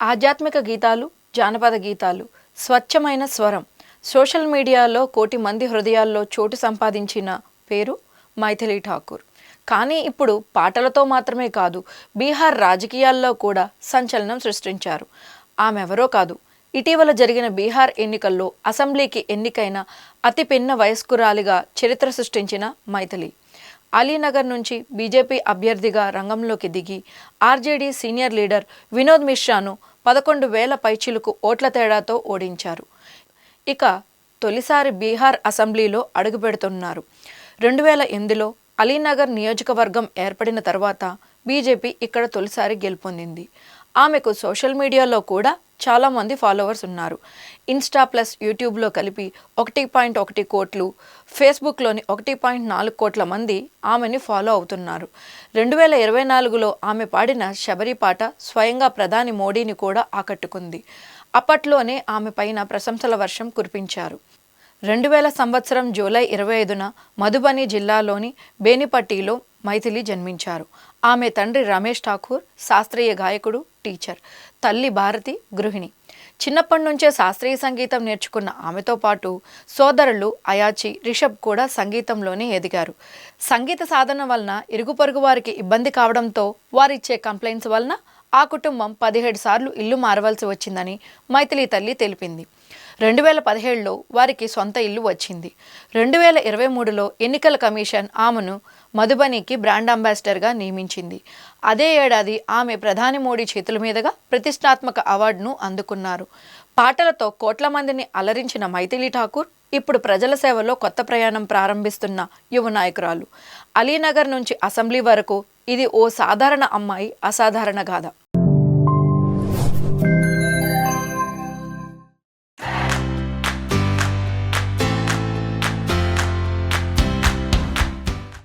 ఆధ్యాత్మిక గీతాలు జానపద గీతాలు స్వచ్ఛమైన స్వరం. సోషల్ మీడియాలో కోటి మంది హృదయాల్లో చోటు సంపాదించిన పేరు మైథిలి ఠాకూర్. కానీ ఇప్పుడు పాటలతో మాత్రమే కాదు బీహార్ రాజకీయాల్లో కూడా సంచలనం సృష్టించారు. ఆమె ఎవరో కాదు ఇటీవల జరిగిన బీహార్ ఎన్నికల్లో అసెంబ్లీకి ఎన్నికైన అతి పిన్న వయస్కురాలిగా చరిత్ర సృష్టించిన మైథిలి. అలీనగర్ నుంచి బీజేపీ అభ్యర్థిగా రంగంలోకి దిగి ఆర్జేడీ సీనియర్ లీడర్ వినోద్ మిశ్రాను పదకొండు వేల పైచిలుకు ఓట్ల తేడాతో ఓడించారు. ఇక తొలిసారి బీహార్ అసెంబ్లీలో అడుగుపెడుతున్నారు రెండు వేల ఎనిమిదిలో అలీనగర్ నియోజకవర్గం ఏర్పడిన తర్వాత బీజేపీ ఇక్కడ తొలిసారి గెలుపొందింది. ఆమెకు సోషల్ మీడియాలో కూడా చాలామంది ఫాలోవర్స్ ఉన్నారు. ఇన్స్టా ప్లస్ యూట్యూబ్లో కలిపి ఒకటి పాయింట్ ఒకటి కోట్లు ఫేస్బుక్లోని ఒకటి పాయింట్ నాలుగు కోట్ల మంది ఆమెని ఫాలో అవుతున్నారు. రెండు వేల ఇరవై నాలుగులో ఆమె పాడిన శబరి పాట స్వయంగా ప్రధాని మోడీని కూడా ఆకట్టుకుంది. అప్పట్లోనే ఆమె పైన ప్రశంసల వర్షం కురిపించారు. రెండు వేల సంవత్సరం జూలై ఇరవై ఐదున మధుబని జిల్లాలోని బేనిపట్టిలో మైథిలి జన్మించారు. ఆమె తండ్రి రమేష్ ఠాకూర్ శాస్త్రీయ గాయకుడు టీచర్. తల్లి భారతి గృహిణి. చిన్నప్పటి నుంచే శాస్త్రీయ సంగీతం నేర్చుకున్న ఆమెతో పాటు సోదరులు అయాచి రిషబ్ కూడా సంగీతంలోనే ఎదిగారు. సంగీత సాధన వలన ఇరుగు పొరుగు వారికి ఇబ్బంది కావడంతో వారిచ్చే కంప్లైంట్స్ వలన ఆ కుటుంబం పదిహేడు సార్లు ఇల్లు మారవలసి వచ్చిందని మైథిలి తల్లి తెలిపింది. రెండు వేల పదిహేడులో వారికి సొంత ఇల్లు వచ్చింది. రెండు వేల ఇరవై మూడులో ఎన్నికల కమిషన్ ఆమెను మధుబనికి బ్రాండ్ అంబాసిడర్గా నియమించింది. అదే ఏడాది ఆమె ప్రధాని మోడీ చేతుల మీదుగా ప్రతిష్టాత్మక అవార్డును అందుకున్నారు. పాటలతో కోట్ల మందిని అలరించిన మైథిలి ఠాకూర్ ఇప్పుడు ప్రజల సేవలో కొత్త ప్రయాణం ప్రారంభిస్తున్న యువ నాయకురాలు. అలీనగర్ నుంచి అసెంబ్లీ వరకు ఇది ఓ సాధారణ అమ్మాయి అసాధారణ గాథ.